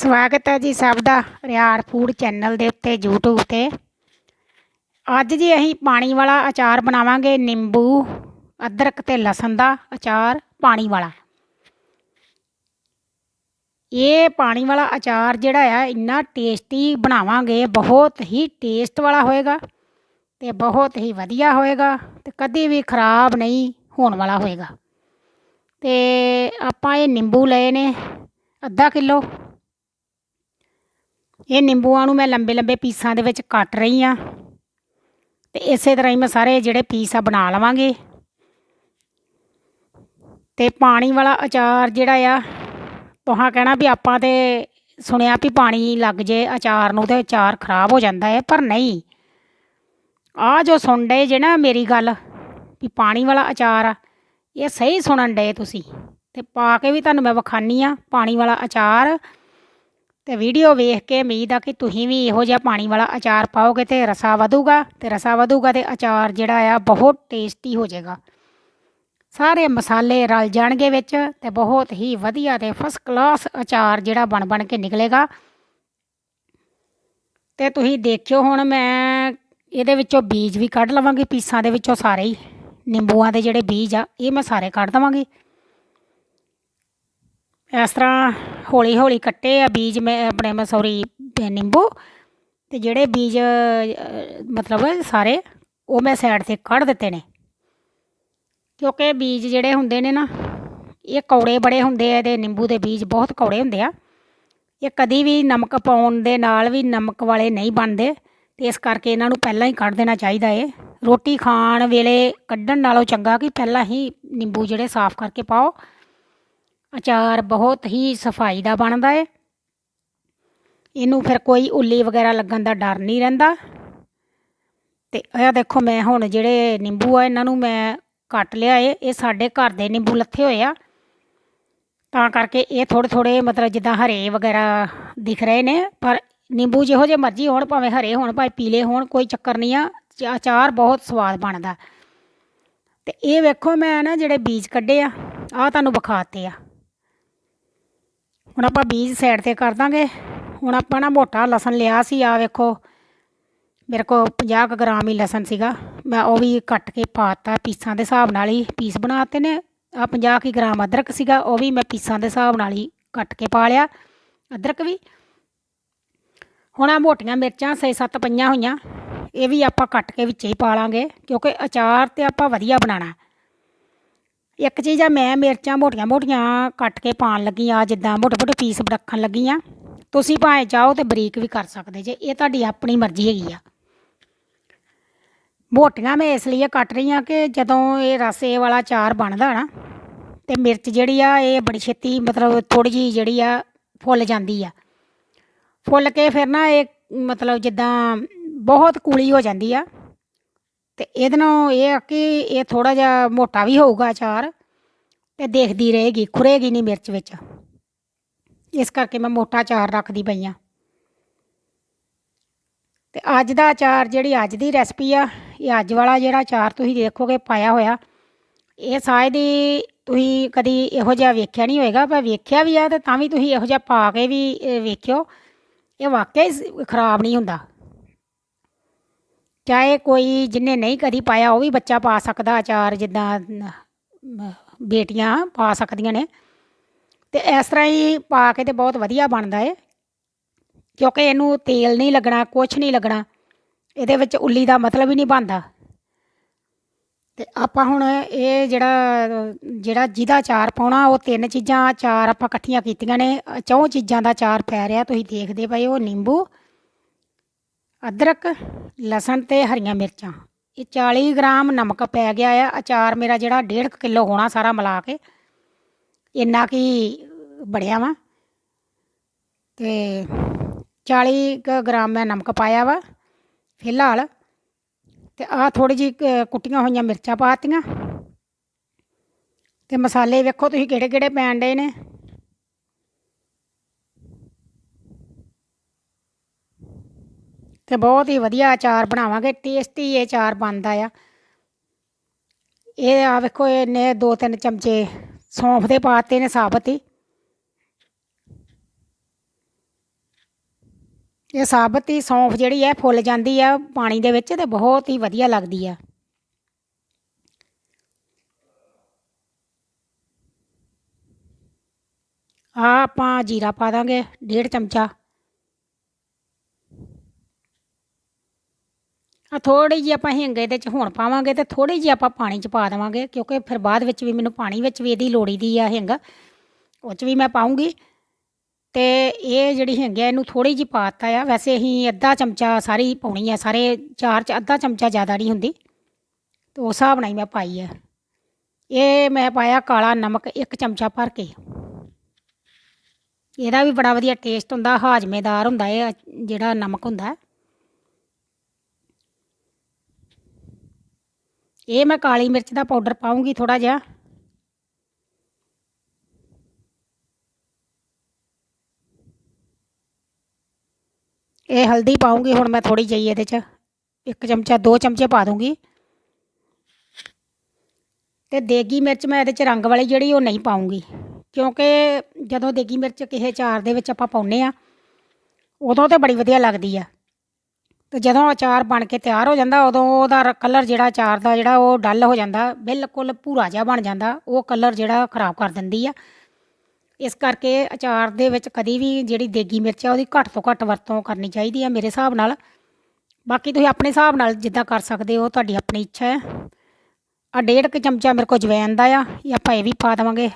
ਸਵਾਗਤ ਹੈ ਜੀ ਸਭ ਦਾ ਰਿਆੜ ਫੂਡ ਚੈਨਲ ਦੇ ਉੱਤੇ, YouTube ਤੇ। ਅੱਜ ਜੀ ਅਸੀਂ ਪਾਣੀ ਵਾਲਾ ਅਚਾਰ ਬਣਾਵਾਂਗੇ, ਨਿੰਬੂ, ਅਦਰਕ ਤੇ ਲਸਣ ਦਾ ਅਚਾਰ, ਪਾਣੀ ਵਾਲਾ। ਇਹ ਪਾਣੀ ਵਾਲਾ ਅਚਾਰ ਜਿਹੜਾ ਆ, ਇੰਨਾ ਟੇਸਟੀ ਬਣਾਵਾਂਗੇ, ਬਹੁਤ ਹੀ ਟੇਸਟ ਵਾਲਾ ਹੋਏਗਾ ਤੇ ਬਹੁਤ ਹੀ ਵਧੀਆ ਹੋਏਗਾ ਤੇ ਕਦੇ ਵੀ ਖਰਾਬ ਨਹੀਂ ਹੋਣ ਵਾਲਾ ਹੋਏਗਾ। ਤੇ ਆਪਾਂ ਇਹ ਨਿੰਬੂ ਲਏ ਨੇ, ਅੱਧਾ ਕਿਲੋ। ਇਹ ਨਿੰਬੂਆਂ ਨੂੰ ਮੈਂ ਲੰਬੇ ਲੰਬੇ ਪੀਸਾਂ ਦੇ ਵਿੱਚ ਕੱਟ ਰਹੀ ਆ। ਤੇ ਇਸੇ ਤਰ੍ਹਾਂ ਹੀ ਮੈਂ ਸਾਰੇ ਜਿਹੜੇ ਪੀਸ ਆ ਬਣਾ ਲਵਾਂਗੇ। ਤੇ ਪਾਣੀ ਵਾਲਾ ਅਚਾਰ ਜਿਹੜਾ ਆ ਤੁਹਾਂ ਕਹਿਣਾ ਵੀ ਆਪਾਂ ਤੇ ਸੁਣਿਆ ਵੀ ਪਾਣੀ ਲੱਗ ਜੇ ਅਚਾਰ ਨੂੰ ਤੇ ਅਚਾਰ ਖਰਾਬ ਹੋ ਜਾਂਦਾ ਹੈ, ਪਰ ਨਹੀਂ। ਆ ਜੋ ਸੁਣ ਡਏ ਜੇ ਨਾ ਮੇਰੀ ਗੱਲ ਵੀ ਪਾਣੀ ਵਾਲਾ ਅਚਾਰ ਆ, ਇਹ ਸਹੀ ਸੁਣਨ ਡੇ ਤੁਸੀਂ। ਤੇ ਪਾ ਕੇ ਵੀ ਤੁਹਾਨੂੰ ਮੈਂ ਵਿਖਾਨੀ ਆ, ਪਾਣੀ ਵਾਲਾ ਅਚਾਰ ਤੇ ਵੀਡੀਓ ਵੇਖ ਕੇ ਉਮੀਦ ਆ ਕਿ ਤੁਸੀਂ ਵੀ ਇਹੋ ਜਿਹਾ ਪਾਣੀ ਵਾਲਾ ਅਚਾਰ ਪਾਓਗੇ ਤੇ ਰਸਾ ਵਧੂਗਾ, ਤੇ ਰਸਾ ਵਧੂਗਾ ਤੇ ਅਚਾਰ ਜਿਹੜਾ ਆ ਬਹੁਤ ਟੇਸਟੀ ਹੋ ਜਾਏਗਾ। ਸਾਰੇ ਮਸਾਲੇ ਰਲ ਜਾਣਗੇ ਵਿੱਚ ਤੇ ਬਹੁਤ ਹੀ ਵਧੀਆ ਤੇ ਫਸਟ ਕਲਾਸ ਅਚਾਰ ਜਿਹੜਾ ਬਣ ਬਣ ਕੇ ਨਿਕਲੇਗਾ। ਤੇ ਤੁਸੀਂ ਦੇਖਿਓ ਹੁਣ ਮੈਂ ਇਹਦੇ ਵਿੱਚੋਂ ਬੀਜ ਵੀ ਕੱਢ ਲਵਾਂਗੀ, ਪੀਸਾਂ ਦੇ ਵਿੱਚੋਂ ਸਾਰੇ ਹੀ, ਨਿੰਬੂਆਂ ਦੇ ਜਿਹੜੇ ਬੀਜ ਆ, ਇਹ ਮੈਂ ਸਾਰੇ ਕੱਢ ਦਵਾਂਗੀ। ਇਸ ਤਰ੍ਹਾਂ ਹੌਲੀ ਹੌਲੀ ਕੱਟੇ ਆ ਬੀਜ ਮੈਂ, ਆਪਣੇ ਮੈਂ ਸੌਰੀ ਨਿੰਬੂ ਤੇ ਜਿਹੜੇ ਬੀਜ ਮਤਲਬ ਸਾਰੇ ਉਹ ਮੈਂ ਸਾਈਡ ਤੇ ਕੱਢ ਦਿੱਤੇ ਨੇ। ਕਿਉਂਕਿ ਬੀਜ ਜਿਹੜੇ ਹੁੰਦੇ ਨੇ ਨਾ, ਇਹ ਕੌੜੇ ਬੜੇ ਹੁੰਦੇ ਆ ਇਹਦੇ ਨਿੰਬੂ ਦੇ ਬੀਜ ਬਹੁਤ ਕੌੜੇ ਹੁੰਦੇ ਆ। ਇਹ ਕਦੀ ਵੀ ਨਮਕ ਪਾਉਣ ਦੇ ਨਾਲ ਵੀ ਨਮਕ ਵਾਲੇ ਨਹੀਂ ਬਣਦੇ, ਤੇ ਇਸ ਕਰਕੇ ਇਹਨਾਂ ਨੂੰ ਪਹਿਲਾਂ ਹੀ ਕੱਢ ਦੇਣਾ ਚਾਹੀਦਾ ਏ। ਰੋਟੀ ਖਾਣ ਵੇਲੇ ਕੱਢਣ ਨਾਲੋਂ ਚੰਗਾ ਕਿ ਪਹਿਲਾਂ ਹੀ ਨਿੰਬੂ ਜਿਹੜੇ ਸਾਫ਼ ਕਰਕੇ ਪਾਓ। ਅਚਾਰ ਬਹੁਤ ਹੀ ਸਫ਼ਾਈ ਦਾ ਬਣਦਾ ਏ। ਇਹਨੂੰ ਫਿਰ ਕੋਈ ਉੱਲੀ ਵਗੈਰਾ ਲੱਗਣ ਦਾ ਡਰ ਨਹੀਂ ਰਹਿੰਦਾ। ਤੇ ਇਹ ਦੇਖੋ ਮੈਂ ਹੁਣ ਜਿਹੜੇ ਨਿੰਬੂ ਆ, ਇਹਨਾਂ ਨੂੰ ਮੈਂ ਕੱਟ ਲਿਆ ਏ। ਇਹ ਸਾਡੇ ਘਰ ਦੇ ਨਿੰਬੂ ਲੱਥੇ ਹੋਏ ਆ। ਤਾਂ ਕਰਕੇ ਇਹ ਥੋੜੇ ਥੋੜੇ ਮਤਲਬ ਜਿੱਦਾਂ ਹਰੇ ਵਗੈਰਾ ਦਿਖ ਰਹੇ ਨੇ। ਪਰ ਨਿੰਬੂ ਜਿਹੋ ਜਿਹੇ ਮਰਜ਼ੀ ਹੋਣ, ਭਾਵੇਂ ਹਰੇ ਹੋਣ, ਭਾਵੇਂ ਪੀਲੇ ਹੋਣ, ਕੋਈ ਚੱਕਰ ਨਹੀਂ ਆ। ਚ- ਅਚਾਰ ਬਹੁਤ ਸਵਾਦ ਬਣਦਾ। ਤੇ ਇਹ ਵੇਖੋ ਮੈਂ ਨਾ ਜਿਹੜੇ ਬੀਜ ਕੱਢੇ ਆ ਆ ਤੁਹਾਨੂੰ ਵਿਖਾਤੇ ਆ। ਹੁਣ ਆਪਾਂ ਬੀਜ ਸਾਈਡ ਤੇ ਕਰ ਦਾਂਗੇ। ਹੁਣ ਆਪਾਂ ਨਾ ਮੋਟਾ ਲਸਣ ਲਿਆ ਸੀ ਆ ਵੇਖੋ। ਮੇਰੇ ਕੋਲ 50 ਕੁ ਗ੍ਰਾਮ ਹੀ ਲਸਣ ਸੀਗਾ। ਮੈਂ ਉਹ ਵੀ ਕੱਟ ਕੇ ਪਾਤਾ ਪੀਸਾਂ ਦੇ ਹਿਸਾਬ ਨਾਲ ਹੀ। ਪੀਸ ਬਣਾਤੇ ਨੇ। ਆ 50 ਕੁ ਗ੍ਰਾਮ ਅਦਰਕ ਸੀਗਾ, ਉਹ ਵੀ ਮੈਂ ਪੀਸਾਂ ਦੇ ਹਿਸਾਬ ਨਾਲ ਹੀ ਕੱਟ ਕੇ ਪਾ ਲਿਆ ਅਦਰਕ ਵੀ। ਹੁਣ ਆ ਮੋਟੀਆਂ ਮਿਰਚਾਂ 6-7 ਪਈਆਂ ਹੋਈਆਂ। ਇਹ ਵੀ ਆਪਾਂ ਕੱਟ ਕੇ ਵਿੱਚ ਹੀ ਪਾ ਲਾਂਗੇ, ਕਿਉਂਕਿ ਅਚਾਰ ਤੇ ਆਪਾਂ ਵਧੀਆ ਬਣਾਉਣਾ। ਇੱਕ ਚੀਜ਼ ਆ, ਮੈਂ ਮਿਰਚਾਂ ਮੋਟੀਆਂ ਮੋਟੀਆਂ ਕੱਟ ਕੇ ਪਾਣ ਲੱਗੀ ਆ, ਜਿੱਦਾਂ ਮੋਟੇ ਮੋਟੇ ਪੀਸ ਰੱਖਣ ਲੱਗੀ ਆ। ਤੁਸੀਂ ਭਾਵੇਂ ਚਾਹੋ ਤੇ ਬਰੀਕ ਵੀ ਕਰ ਸਕਦੇ ਜੇ, ਇਹ ਤੁਹਾਡੀ ਆਪਣੀ ਮਰਜ਼ੀ ਹੈਗੀ ਆ। ਮੋਟੀਆਂ ਮੈਂ ਇਸ ਲਈ ਕੱਟ ਰਹੀ ਆ ਕਿ ਜਦੋਂ ਇਹ ਰਸੇ ਵਾਲਾ ਚਾਰ ਬਣਦਾ ਨਾ, ਤੇ ਮਿਰਚ ਜਿਹੜੀ ਆ, ਇਹ ਬੜੀ ਛੇਤੀ ਮਤਲਬ ਥੋੜੀ ਜੀ ਜਿਹੜੀ ਆ, ਫੁੱਲ ਜਾਂਦੀ ਆ। ਫੁੱਲ ਕੇ ਫਿਰ ਨਾ ਇਹ ਮਤਲਬ ਜਿੱਦਾਂ ਬਹੁਤ ਕੂਲੀ ਹੋ ਜਾਂਦੀ ਆ। ਤੇ ਇਹਦੇ ਨਾਲ ਇਹ ਆ ਕਿ ਇਹ ਥੋੜਾ ਜਿਹਾ ਮੋਟਾ ਵੀ ਹੋਊਗਾ ਅਚਾਰ ਤੇ ਦੇਖਦੀ ਰਹੇਗੀ, ਖੁਰੇਗੀ ਨਹੀਂ ਮਿਰਚ ਵਿੱਚ। ਇਸ ਕਰਕੇ ਮੈਂ ਮੋਟਾ ਅਚਾਰ ਰੱਖਦੀ ਪਈ ਆ। ਤੇ ਅੱਜ ਦਾ ਅਚਾਰ ਜਿਹੜੀ ਅੱਜ ਦੀ ਰੈਸਪੀ ਆ, ਇਹ ਅੱਜ ਵਾਲਾ ਜਿਹੜਾ ਅਚਾਰ ਤੁਸੀਂ ਦੇਖੋਗੇ ਪਾਇਆ ਹੋਇਆ, ਇਹ ਸ਼ਾਇਦ ਹੀ ਤੁਸੀਂ ਕਦੀ ਇਹੋ ਜਿਹਾ ਵੇਖਿਆ ਨਹੀਂ ਹੋਏਗਾ, ਪਰ ਵੇਖਿਆ ਵੀ ਆ ਤੇ ਤਾਂ ਵੀ ਤੁਸੀਂ ਇਹੋ ਜਿਹਾ ਪਾ ਕੇ ਵੀ ਵੇਖਿਓ। ਇਹ ਵਾਕਿਆ ਸ- ਖਰਾਬ ਨਹੀਂ ਹੁੰਦਾ। ਚਾਹੇ ਕੋਈ ਜਿਹਨੇ ਨਹੀਂ ਕਦੀ ਪਾਇਆ, ਉਹ ਵੀ ਬੱਚਾ ਪਾ ਸਕਦਾ, ਅਚਾਰ ਜਿੱਦਾਂ ਬੇਟੀਆਂ ਪਾ ਸਕਦੀਆਂ ਨੇ। ਤੇ ਇਸ ਤਰ੍ਹਾਂ ਹੀ ਪਾ ਕੇ ਤੇ ਬਹੁਤ ਵਧੀਆ ਬਣਦਾ ਏ। ਕਿਉਂਕਿ ਇਹਨੂੰ ਤੇਲ ਨਹੀਂ ਲੱਗਣਾ, ਕੁਛ ਨਹੀਂ ਲੱਗਣਾ। ਇਹਦੇ ਵਿੱਚ ਉੱਲੀ ਦਾ ਮਤਲਬ ਹੀ ਨਹੀਂ ਬਣਦਾ। ਤੇ ਆਪਾਂ ਹੁਣ ਇਹ ਜਿਹੜਾ ਜਿਹੜਾ ਜਿਹਦਾ ਚਾਰ ਪਾਉਣਾ, ਉਹ ਤਿੰਨ ਚੀਜ਼ਾਂ, ਚਾਰ ਆਪਾਂ ਇਕੱਠੀਆਂ ਕੀਤੀਆਂ ਨੇ। ਚੌਂ ਚੀਜ਼ਾਂ ਦਾ ਚਾਰ ਪੈ ਰਿਹਾ, ਤੁਸੀਂ ਦੇਖਦੇ ਪਏ ਉਹ ਨਿੰਬੂ ਅਦਰਕ, ਲਸਣ ਤੇ ਹਰੀਆਂ ਮਿਰਚਾਂ। ਇਹ 40 ਗ੍ਰਾਮ ਨਮਕ ਪੈ ਗਿਆ ਆ। ਅਚਾਰ ਮੇਰਾ ਜਿਹੜਾ 1.5 ਕਿਲੋ ਹੋਣਾ ਸਾਰਾ ਮਿਲਾ ਕੇ। ਇੰਨਾ ਕੀ ਬੜਿਆ ਵਾ। ਤੇ 40 ਗ੍ਰਾਮ ਮੈਂ ਨਮਕ ਪਾਇਆ ਵਾ, ਫਿਲਹਾਲ। ਤੇ ਆ ਥੋੜੀ ਜੀ ਕੁੱਟੀਆਂ ਹੋਈਆਂ ਮਿਰਚਾਂ ਪਾਤੀਆਂ ਤੇ ਮਸਾਲੇ ਵੇਖੋ ਤੁਸੀਂ ਕਿਹੜੇ ਕਿਹੜੇ ਪੈਣ ਡੇ ਨੇ। ਤੇ ਬਹੁਤ ਹੀ ਵਧੀਆ ਅਚਾਰ ਬਣਾਵਾਂਗੇ ਟੇਸਟੀ ਇਹ ਅਚਾਰ ਬਣਦਾ ਆ। ਇਹ ਆ ਵੇਖੋ, ਇਹਨੇ ਦੋ ਤਿੰਨ ਚਮਚੇ ਸੌਂਫ ਦੇ ਪਾਤੇ ਨੇ ਸਾਬਤ। ਹੀ ਇਹ ਸਾਬਤ ਹੀ ਸੌਂਫ ਜਿਹੜੀ ਹੈ, ਫੁੱਲ ਜਾਂਦੀ ਆ ਪਾਣੀ ਦੇ ਵਿੱਚ ਤੇ ਬਹੁਤ ਹੀ ਵਧੀਆ ਲੱਗਦੀ ਆ। ਆ ਆਪਾਂ ਜੀਰਾ ਪਾ ਦਾਂਗੇ, ਡੇਢ ਚਮਚਾ। ਆ ਥੋੜੀ ਜਿਹੀ ਆਪਾਂ ਹਿੰਗ ਇਹਦੇ ਚ ਹੁਣ ਪਾਵਾਂਗੇ ਤੇ ਥੋੜੀ ਜਿਹੀ ਆਪਾਂ ਪਾਣੀ ਚ ਪਾ ਦੇਵਾਂਗੇ, ਕਿਉਂਕਿ ਫਿਰ ਬਾਅਦ ਵਿੱਚ ਵੀ ਮੈਨੂੰ ਪਾਣੀ ਵਿੱਚ ਵੀ ਇਹਦੀ ਲੋੜੀ ਦੀ ਆ ਹਿੰਗ। ਉਹ ਚ ਵੀ ਮੈਂ ਪਾਉਂਗੀ। ਤੇ ਇਹ ਜਿਹੜੀ ਹਿੰਗ ਹੈ ਇਹਨੂੰ ਥੋੜੀ ਜਿਹੀ ਪਾਤਾ ਆ। ਵੈਸੇ ਅਸੀਂ ਅੱਧਾ ਚਮਚਾ ਸਾਰੀ ਪਾਉਣੀ ਆ, ਸਾਰੇ ਚਾਰ ਚ ਅੱਧਾ ਚਮਚਾ ਜ਼ਿਆਦਾ ਨਹੀਂ ਹੁੰਦੀ। ਤੇ ਉਸ ਹਿਸਾਬ ਨਾਲ ਹੀ ਮੈਂ ਪਾਈ ਆ। ਇਹ ਮੈਂ ਪਾਇਆ ਕਾਲਾ ਨਮਕ ਇੱਕ ਚਮਚਾ ਭਰ ਕੇ। ਇਹਦਾ ਵੀ ਬੜਾ ਵਧੀਆ ਟੇਸਟ ਹੁੰਦਾ, ਹਾਜ਼ਮੇਦਾਰ ਹੁੰਦਾ ਇਹ ਜਿਹੜਾ ਨਮਕ ਹੁੰਦਾ। ਇਹ ਮੈਂ ਕਾਲੀ ਮਿਰਚ ਦਾ ਪਾਊਡਰ ਪਾਉਂਗੀ ਥੋੜਾ ਜਿਹਾ। ਇਹ ਹਲਦੀ ਪਾਉਂਗੀ ਹੁਣ ਮੈਂ ਥੋੜੀ ਜਿਹੀ ਇਹਦੇ 'ਚ ਇੱਕ ਚਮਚਾ, ਦੋ ਚਮਚੇ ਪਾ ਦੂੰਗੀ। ਤੇ ਦੇਗੀ ਮਿਰਚ ਮੈਂ ਇਹਦੇ 'ਚ ਰੰਗ ਵਾਲੀ ਜਿਹੜੀ ਉਹ ਨਹੀਂ ਪਾਉਂਗੀ ਕਿਉਂਕਿ ਜਦੋਂ ਦੇਗੀ ਮਿਰਚ ਕਿਸੇ ਚਾਰ ਦੇ ਵਿੱਚ ਆਪਾਂ ਪਾਉਨੇ ਆ ਉਦੋਂ ਤੇ ਬੜੀ ਵਧੀਆ ਲੱਗਦੀ ਆ। ਤੇ ਜਦੋਂ ਅਚਾਰ ਬਣ ਕੇ ਤਿਆਰ ਹੋ ਜਾਂਦਾ, ਉਦੋਂ ਉਹਦਾ ਕਲਰ ਜਿਹੜਾ ਅਚਾਰ ਦਾ ਜਿਹੜਾ ਉਹ ਡੱਲ ਹੋ ਜਾਂਦਾ, ਬਿਲਕੁਲ ਭੂਰਾ ਜਿਹਾ ਬਣ ਜਾਂਦਾ, ਉਹ ਕਲਰ ਜਿਹੜਾ ਖਰਾਬ ਕਰ ਦਿੰਦੀ ਆ। ਇਸ ਕਰਕੇ ਅਚਾਰ ਦੇ ਵਿੱਚ ਕਦੀ ਵੀ ਜਿਹੜੀ ਦੇਗੀ ਮਿਰਚ ਆ, ਉਹਦੀ ਘੱਟ ਤੋਂ ਘੱਟ ਵਰਤੋਂ ਕਰਨੀ ਚਾਹੀਦੀ ਆ ਮੇਰੇ ਹਿਸਾਬ ਨਾਲ। ਬਾਕੀ ਤੁਸੀਂ ਆਪਣੇ ਹਿਸਾਬ ਨਾਲ ਜਿੱਦਾਂ ਕਰ ਸਕਦੇ ਹੋ, ਤੁਹਾਡੀ ਆਪਣੀ ਇੱਛਾ ਹੈ। ਆ ਡੇਢ ਕੁ ਚਮਚਾ ਮੇਰੇ ਕੋਲ ਜਵੈਨ ਦਾ ਆ, ਇਹ ਆਪਾਂ ਇਹ ਵੀ ਪਾ ਦੇਵਾਂਗੇ।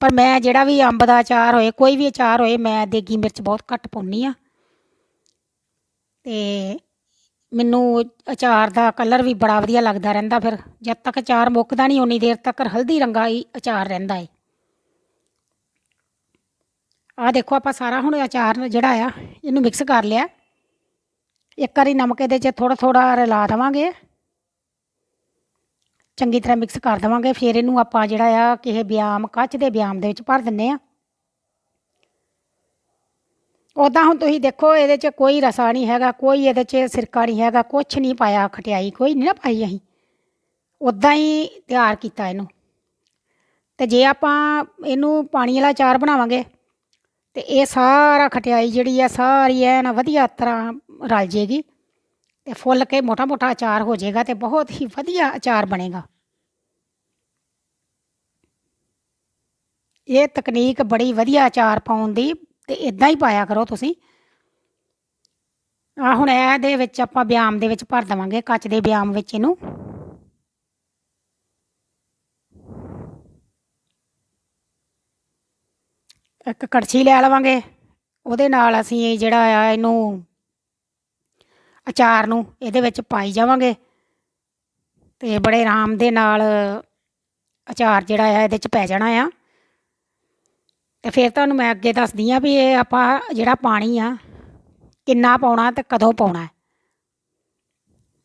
ਪਰ ਮੈਂ ਜਿਹੜਾ ਵੀ ਅੰਬ ਦਾ ਅਚਾਰ ਹੋਏ, ਕੋਈ ਵੀ ਅਚਾਰ ਹੋਏ, ਮੈਂ ਦੇਗੀ ਮਿਰਚ ਬਹੁਤ ਘੱਟ ਪਾਉਂਦੀ ਆ। ਤੇ ਮੈਨੂੰ ਅਚਾਰ ਦਾ ਕਲਰ ਵੀ ਬੜਾ ਵਧੀਆ ਲੱਗਦਾ ਰਹਿੰਦਾ ਫਿਰ, ਜਦ ਤੱਕ ਅਚਾਰ ਮੁੱਕਦਾ ਨਹੀਂ ਉਨੀ ਦੇਰ ਤੱਕ ਹਲਦੀ ਰੰਗਾ ਹੀ ਅਚਾਰ ਰਹਿੰਦਾ ਏ। ਆ ਦੇਖੋ, ਆਪਾਂ ਸਾਰਾ ਹੁਣ ਅਚਾਰ ਜਿਹੜਾ ਆ, ਇਹਨੂੰ ਮਿਕਸ ਕਰ ਲਿਆ। ਇੱਕ ਵਾਰੀ ਨਮਕ ਇਹਦੇ 'ਚ ਥੋੜਾ ਥੋੜਾ ਰਲਾ ਦੇਵਾਂਗੇ। ਚੰਗੀ ਤਰ੍ਹਾਂ ਮਿਕਸ ਕਰ ਦੇਵਾਂਗੇ। ਫਿਰ ਇਹਨੂੰ ਆਪਾਂ ਜਿਹੜਾ ਆ, ਕਿਸੇ ਬਿਆਮ, ਕੱਚ ਦੇ ਬਿਆਮ ਦੇ ਵਿੱਚ ਭਰ ਦਿੰਨੇ ਆ। ਉਦਾਂ ਹੁਣ ਤੁਸੀਂ ਦੇਖੋ, ਇਹਦੇ 'ਚ ਕੋਈ ਰਸਾ ਨਹੀਂ ਹੈਗਾ, ਕੋਈ ਇਹਦੇ 'ਚ ਸਿਰਕਾ ਨਹੀਂ ਹੈਗਾ, ਕੁਛ ਨਹੀਂ ਪਾਇਆ ਖਟਿਆਈ, ਕੋਈ ਨਹੀਂ ਨਾ ਪਾਈ ਅਸੀਂ। ਉਦਾਂ ਹੀ ਤਿਆਰ ਕੀਤਾ ਇਹਨੂੰ। ਤੇ ਜੇ ਆਪਾਂ ਇਹਨੂੰ ਪਾਣੀ ਵਾਲਾ ਚਾਰ ਬਣਾਵਾਂਗੇ, ਤੇ ਇਹ ਸਾਰਾ ਖਟਿਆਈ ਜਿਹੜੀ ਆ, ਸਾਰੀ ਐਨ ਵਧੀਆ ਤਰ੍ਹਾਂ ਰਲ ਜੇਗੀ, ਤੇ ਫੁੱਲ ਕੇ ਮੋਟਾ ਮੋਟਾ ਅਚਾਰ ਹੋ ਜਾਏਗਾ ਤੇ ਬਹੁਤ ਹੀ ਵਧੀਆ ਅਚਾਰ ਬਣੇਗਾ। ਇਹ ਤਕਨੀਕ ਬੜੀ ਵਧੀਆ ਅਚਾਰ ਪਾਉਣ ਦੀ ਤੇ ਇਦਾਂ ਹੀ ਪਾਇਆ ਕਰੋ ਤੁਸੀਂ। ਆ ਹੁਣ ਇਹਦੇ ਵਿੱਚ ਆਪਾਂ ਬਿਆਮ ਦੇ ਵਿੱਚ ਭਰ ਦਵਾਂਗੇ, ਕੱਚ ਦੇ ਬਿਆਮ ਵਿੱਚ ਇਹਨੂੰ। ਇੱਕ ਕੜਛੀ ਲੈ ਲਵਾਂਗੇ, ਉਹਦੇ ਨਾਲ ਅਸੀਂ ਜਿਹੜਾ ਆ ਇਹਨੂੰ ਅਚਾਰ ਨੂੰ ਇਹਦੇ ਵਿੱਚ ਪਾਈ ਜਾਵਾਂਗੇ। ਤੇ ਬੜੇ ਆਰਾਮ ਦੇ ਨਾਲ ਅਚਾਰ ਜਿਹੜਾ ਆ ਇਹਦੇ 'ਚ ਪੈ ਜਾਣਾ ਆ। ਤੇ ਫਿਰ ਤੁਹਾਨੂੰ ਮੈਂ ਅੱਗੇ ਦੱਸਦੀ ਆ ਵੀ ਇਹ ਆਪਾਂ ਜਿਹੜਾ ਪਾਣੀ ਆ, ਕਿੰਨਾ ਪਾਉਣਾ ਤੇ ਕਦੋਂ ਪਾਉਣਾ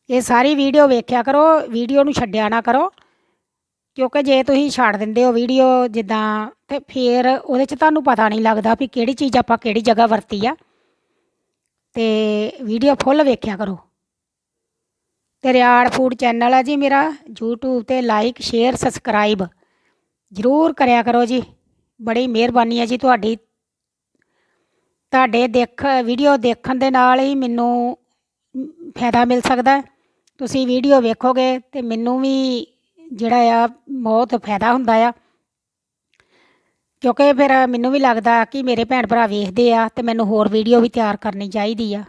ਇਹ ਸਾਰੀ ਵੀਡੀਓ ਵੇਖਿਆ ਕਰੋ, ਵੀਡੀਓ ਨੂੰ ਛੱਡਿਆ ਨਾ ਕਰੋ, ਕਿਉਂਕਿ ਜੇ ਤੁਸੀਂ ਛੱਡ ਦਿੰਦੇ ਹੋ ਵੀਡੀਓ ਜਿੱਦਾਂ ਤੇ ਫਿਰ ਉਹਦੇ 'ਚ ਤੁਹਾਨੂੰ ਪਤਾ ਨਹੀਂ ਲੱਗਦਾ ਵੀ ਕਿਹੜੀ ਚੀਜ਼ ਆਪਾਂ ਕਿਹੜੀ ਜਗ੍ਹਾ ਵਰਤੀ ਆ। ਤੇ ਵੀਡੀਓ ਫੁੱਲ ਵੇਖਿਆ ਕਰੋ। ਤੇ ਰਿਆੜ ਫੂਡ ਚੈਨਲ ਆ ਜੀ ਮੇਰਾ, YouTube ਤੇ ਲਾਈਕ ਸ਼ੇਅਰ ਸਬਸਕ੍ਰਾਈਬ ਜ਼ਰੂਰ ਕਰਿਆ ਕਰੋ ਜੀ। ਬੜੀ ਮਿਹਰਬਾਨੀ ਹੈ ਜੀ ਤੁਹਾਡੀ। ਤੁਹਾਡੇ ਦੇਖ, ਵੀਡੀਓ ਦੇਖਣ ਦੇ ਨਾਲ ਹੀ ਮੈਨੂੰ ਫਾਇਦਾ ਮਿਲ ਸਕਦਾ ਤੁਸੀਂ ਵੀਡੀਓ ਵੇਖੋਗੇ ਤੇ ਮੈਨੂੰ ਵੀ ਜਿਹੜਾ ਆ, ਬਹੁਤ ਫਾਇਦਾ ਹੁੰਦਾ ਆ। ਕਿਉਂਕਿ ਫਿਰ ਮੈਨੂੰ ਵੀ ਲੱਗਦਾ ਕਿ ਮੇਰੇ ਭੈਣ ਭਰਾ ਵੇਖਦੇ ਆ ਤੇ ਮੈਨੂੰ ਹੋਰ ਵੀਡੀਓ ਵੀ ਤਿਆਰ ਕਰਨੀ ਚਾਹੀਦੀ ਆ।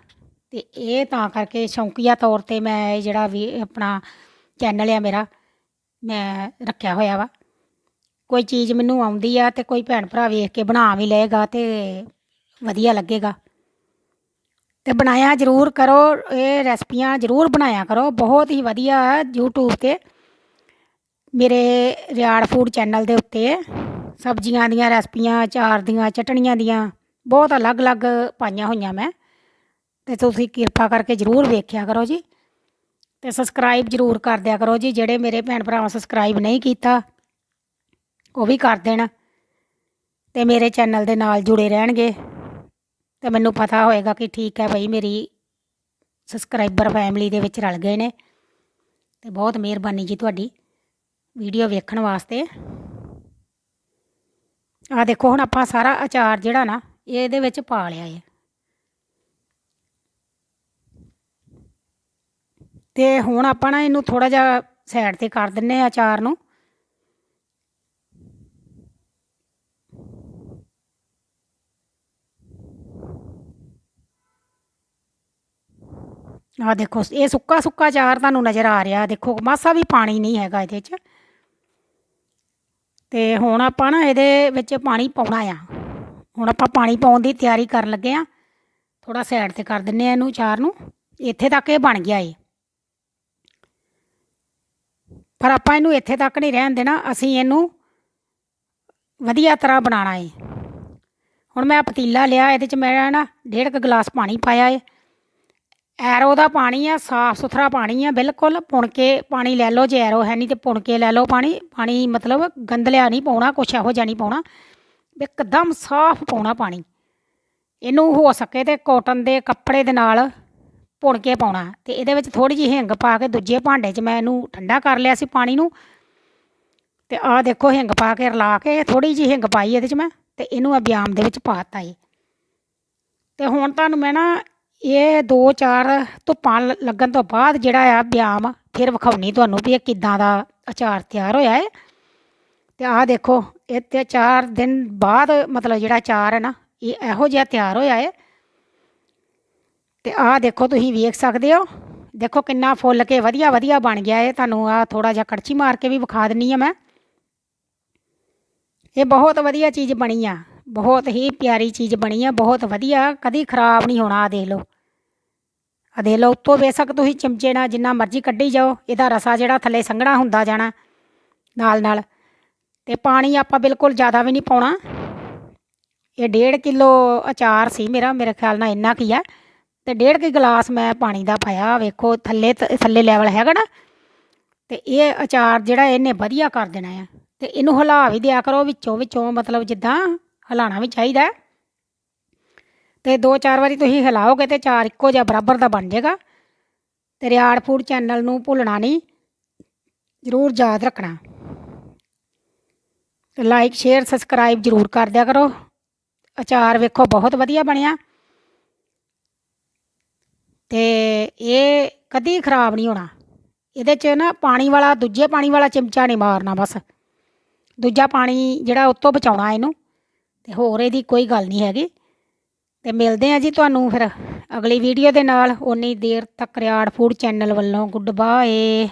ਤੇ ਇਹ ਤਾਂ ਕਰਕੇ ਸ਼ੌਂਕੀਆ ਤੌਰ ਤੇ ਮੈਂ ਜਿਹੜਾ ਵੀ ਆਪਣਾ ਚੈਨਲ ਆ ਮੇਰਾ, ਮੈਂ ਰੱਖਿਆ ਹੋਇਆ ਵਾ। ਕੋਈ ਚੀਜ਼ ਮੈਨੂੰ ਆਉਂਦੀ ਆ ਤੇ ਕੋਈ ਭੈਣ ਭਰਾ ਵੇਖ ਕੇ ਬਣਾ ਵੀ ਲਏਗਾ ਤੇ ਵਧੀਆ ਲੱਗੇਗਾ। ਤੇ ਬਣਾਇਆ ਜ਼ਰੂਰ ਕਰੋ, ਇਹ ਰੈਸਪੀਆਂ ਜ਼ਰੂਰ ਬਣਾਇਆ ਕਰੋ। ਬਹੁਤ ਹੀ ਵਧੀਆ ਹੈ YouTube ਤੇ। ਮੇਰੇ ਰਿਆੜ ਫੂਡ ਚੈਨਲ ਦੇ ਉੱਤੇ ਸਬਜ਼ੀਆਂ ਦੀਆਂ ਰੈਸਪੀਆਂ, ਅਚਾਰ ਦੀਆਂ, ਚਟਣੀਆਂ ਦੀਆਂ ਬਹੁਤ ਅਲੱਗ-ਅਲੱਗ ਪਾਈਆਂ ਹੋਈਆਂ ਮੈਂ। ਤੇ ਤੁਸੀਂ ਕਿਰਪਾ ਕਰਕੇ ਜ਼ਰੂਰ ਵੇਖਿਆ ਕਰੋ ਜੀ। ਤੇ ਸਬਸਕ੍ਰਾਈਬ ਜ਼ਰੂਰ ਕਰ ਦਿਆ ਕਰੋ ਜੀ। ਜਿਹੜੇ ਮੇਰੇ ਭੈਣ ਭਰਾਵਾਂ ਸਬਸਕ੍ਰਾਈਬ ਨਹੀਂ ਕੀਤਾ ਉਹ ਵੀ ਕਰ ਦੇਣ ਤੇ ਮੇਰੇ ਚੈਨਲ ਦੇ ਨਾਲ ਜੁੜੇ ਰਹਿਣਗੇ ਤੇ ਮੈਨੂੰ ਪਤਾ ਹੋਏਗਾ ਕਿ ਠੀਕ ਹੈ ਭਾਈ ਮੇਰੀ ਸਬਸਕ੍ਰਾਈਬਰ ਫੈਮਿਲੀ ਦੇ ਵਿੱਚ ਰਲ ਗਏ ਨੇ ਤੇ ਬਹੁਤ ਮਿਹਰਬਾਨੀ ਜੀ ਤੁਹਾਡੀ ਵੀਡੀਓ ਵੇਖਣ ਵਾਸਤੇ। ਆ ਦੇਖੋ, ਹੁਣ ਆਪਾਂ ਸਾਰਾ ਅਚਾਰ ਜਿਹੜਾ ਨਾ, ਇਹਦੇ ਵਿੱਚ ਪਾ ਲਿਆ ਹੈ ਤੇ ਹੁਣ ਆਪਾਂ ਨਾ ਇਹਨੂੰ ਥੋੜਾ ਜਿਹਾ ਸਾਈਡ ਤੇ ਕਰ ਦਿੰਨੇ ਆ ਅਚਾਰ ਨੂੰ। ਆ ਦੇਖੋ, ਇਹ ਸੁੱਕਾ ਸੁੱਕਾ ਅਚਾਰ ਤੁਹਾਨੂੰ ਨਜ਼ਰ ਆ ਰਿਹਾ। ਦੇਖੋ, ਮਾਸਾ ਵੀ ਪਾਣੀ ਨਹੀਂ ਹੈਗਾ ਇਹਦੇ 'ਚ। ਤੇ ਹੁਣ ਆਪਾਂ ਨਾ ਇਹਦੇ ਵਿੱਚ ਪਾਣੀ ਪਾਉਣਾ ਆ। ਹੁਣ ਆਪਾਂ ਪਾਣੀ ਪਾਉਣ ਦੀ ਤਿਆਰੀ ਕਰਨ ਲੱਗੇ ਆ। ਥੋੜਾ ਸਾਈਡ ਤੇ ਕਰ ਦਿੰਨੇ ਆ ਇਹਨੂੰ ਅਚਾਰ ਨੂੰ। ਇੱਥੇ ਤੱਕ ਇਹ ਬਣ ਗਿਆ ਏ। ਪਰ ਆਪਾਂ ਇਹਨੂੰ ਇੱਥੇ ਤੱਕ ਨਹੀਂ ਰਹਿਣ ਦੇਣਾ। ਅਸੀਂ ਇਹਨੂੰ ਵਧੀਆ ਤਰ੍ਹਾਂ ਬਣਾਉਣਾ ਏ। ਹੁਣ ਮੈਂ ਪਤੀਲਾ ਲਿਆ, ਇਹਦੇ 'ਚ ਮੈਂ ਨਾ ਡੇਢ ਕੁ ਗਲਾਸ ਪਾਣੀ ਪਾਇਆ ਏ। ਐਰੋ ਦਾ ਪਾਣੀ ਆ, ਸਾਫ਼ ਸੁਥਰਾ ਪਾਣੀ ਆ, ਬਿਲਕੁਲ ਪੁਣ ਕੇ ਪਾਣੀ ਲੈ ਲਓ ਜੇ ਐਰੋ ਹੈ ਨਹੀਂ ਤੇ ਪੁਣ ਕੇ ਲੈ ਲਓ ਪਾਣੀ। ਪਾਣੀ ਮਤਲਬ ਗੰਦਲਿਆ ਨਹੀਂ ਪਾਉਣਾ, ਕੁਛ ਇਹੋ ਜਿਹਾ ਨਹੀਂ ਪਾਉਣਾ। ਇੱਕਦਮ ਸਾਫ਼ ਪਾਉਣਾ ਪਾਣੀ। ਇਹਨੂੰ ਹੋ ਸਕੇ ਤੇ ਕਾਟਨ ਦੇ ਕੱਪੜੇ ਦੇ ਨਾਲ ਪੁਣ ਕੇ ਪਾਉਣਾ। ਤੇ ਇਹਦੇ ਵਿੱਚ ਥੋੜੀ ਜਿਹੀ ਹਿੰਗ ਪਾ ਕੇ ਦੂਜੇ ਭਾਂਡੇ 'ਚ ਮੈਂ ਇਹਨੂੰ ਠੰਡਾ ਕਰ ਲਿਆ ਸੀ ਪਾਣੀ ਨੂੰ। ਤੇ ਆਹ ਦੇਖੋ ਹਿੰਗ ਪਾ ਕੇ ਰਲਾ ਕੇ ਥੋੜੀ ਜਿਹੀ ਹਿੰਗ ਪਾਈ ਇਹਦੇ 'ਚ ਮੈਂ। ਤੇ ਇਹਨੂੰ ਆ ਦੇ ਵਿੱਚ ਪਾਤਾ ਏ ਤੇ ਹੁਣ ਤੁਹਾਨੂੰ ਮੈਂ ਨਾ ਇਹ ਦੋ ਚਾਰ ਧੁੱਪਾਂ ਲ- ਲੱਗਣ ਤੋਂ ਬਾਅਦ ਜਿਹੜਾ ਆ ਬਿਆਮ ਫਿਰ ਵਿਖਾਉਣੀ ਤੁਹਾਨੂੰ ਵੀ ਇਹ ਕਿੱਦਾਂ ਦਾ ਅਚਾਰ ਤਿਆਰ ਹੋਇਆ ਹੈ ਤੇ ਆਹ ਦੇਖੋ, ਇਹ ਤੇ ਚਾਰ ਦਿਨ ਬਾਅਦ ਮਤਲਬ ਜਿਹੜਾ ਅਚਾਰ ਹੈ ਨਾ, ਇਹ ਇਹੋ ਜਿਹਾ ਤਿਆਰ ਹੋਇਆ ਹੈ ਤੇ ਆਹ ਦੇਖੋ ਤੁਸੀਂ ਵੇਖ ਸਕਦੇ ਹੋ, ਦੇਖੋ ਕਿੰਨਾ ਫੁੱਲ ਕੇ ਵਧੀਆ ਵਧੀਆ ਬਣ ਗਿਆ ਹੈ ਤੁਹਾਨੂੰ ਆ ਥੋੜਾ ਜਿਹਾ ਕੜਚੀ ਮਾਰ ਕੇ ਵੀ ਵਿਖਾ ਦਿੰਨੀ ਆ ਮੈਂ। ਇਹ ਬਹੁਤ ਵਧੀਆ ਚੀਜ਼ ਬਣੀ ਆ। ਬਹੁਤ ਹੀ ਪਿਆਰੀ ਚੀਜ਼ ਬਣੀ ਆ, ਬਹੁਤ ਵਧੀਆ, ਕਦੀ ਖਰਾਬ ਨਹੀਂ ਹੋਣਾ ਆ ਦੇਖ ਲਓ। ਆ ਦੇਖ ਲਓ, ਉੱਤੋਂ ਬੇਸ਼ੱਕ ਤੁਸੀਂ ਚਮਚੇ ਨਾਲ ਜਿੰਨਾ ਮਰਜ਼ੀ ਕੱਢੀ ਜਾਓ, ਇਹਦਾ ਰਸਾ ਜਿਹੜਾ ਥੱਲੇ ਸੰਘਣਾ ਹੁੰਦਾ ਜਾਣਾ, ਨਾਲ ਨਾਲ। ਤੇ ਪਾਣੀ ਆਪਾਂ ਬਿਲਕੁਲ ਜ਼ਿਆਦਾ ਵੀ ਨਹੀਂ ਪਾਉਣਾ। ਇਹ ਡੇਢ ਕਿਲੋ ਅਚਾਰ ਸੀ ਮੇਰਾ, ਮੇਰੇ ਖਿਆਲ ਨਾਲ ਇੰਨਾ ਕੀ ਆ। ਤੇ ਡੇਢ ਕੁ ਗਲਾਸ ਮੈਂ ਪਾਣੀ ਦਾ ਪਾਇਆ, ਵੇਖੋ, ਥੱਲੇ ਤ- ਥੱਲੇ ਲੈਵਲ ਹੈਗਾ ਨਾ। ਤੇ ਇਹ ਅਚਾਰ ਜਿਹੜਾ ਇਹਨੇ ਵਧੀਆ ਕਰ ਦੇਣਾ ਆ। ਤੇ ਇਹਨੂੰ ਹਿਲਾ ਵੀ ਦਿਆ ਕਰੋ ਵਿੱਚੋਂ ਵਿੱਚੋਂ ਮਤਲਬ ਜਿੱਦਾਂ ਹਿਲਾਣਾ ਵੀ ਚਾਹੀਦਾ ਹੈ। ਤੇ ਦੋ ਚਾਰ ਵਾਰੀ ਤੁਸੀਂ ਹਿਲਾਓਗੇ ਤੇ ਚਾਰ ਇੱਕੋ ਜਿਹਾ ਬਰਾਬਰ ਦਾ ਬਣ ਜਾਏਗਾ। ਤੇ ਰਿਆੜ ਫੂਡ ਚੈਨਲ ਨੂੰ ਭੁੱਲਣਾ ਨਹੀਂ, ਜ਼ਰੂਰ ਯਾਦ ਰੱਖਣਾ। ਤੇ ਲਾਈਕ ਸ਼ੇਅਰ ਸਬਸਕ੍ਰਾਈਬ ਜ਼ਰੂਰ ਕਰ ਦਿਆ ਕਰੋ। ਅਚਾਰ ਵੇਖੋ ਬਹੁਤ ਵਧੀਆ ਬਣਿਆ। ਤੇ ਇਹ ਕਦੀ ਖਰਾਬ ਨਹੀਂ ਹੋਣਾ। ਇਹਦੇ 'ਚ ਨਾ ਪਾਣੀ ਵਾਲਾ, ਦੂਜੇ ਪਾਣੀ ਵਾਲਾ ਚਮਚਾ ਨਹੀਂ ਮਾਰਨਾ ਬਸ। ਦੂਜਾ ਪਾਣੀ ਜਿਹੜਾ ਉਤੋਂ ਬਚਾਉਣਾ ਇਹਨੂੰ। ਤੇ ਹੋਰ ਇਹਦੀ ਕੋਈ ਗੱਲ ਨਹੀਂ ਹੈਗੀ। ਤੇ ਮਿਲਦੇ ਆ ਜੀ ਤੁਹਾਨੂੰ ਫਿਰ ਅਗਲੀ ਵੀਡੀਓ ਦੇ ਨਾਲ। ਉਨੀ ਦੇਰ ਤੱਕ ਰਿਆੜ ਫੂਡ ਚੈਨਲ ਵੱਲੋਂ। Good bye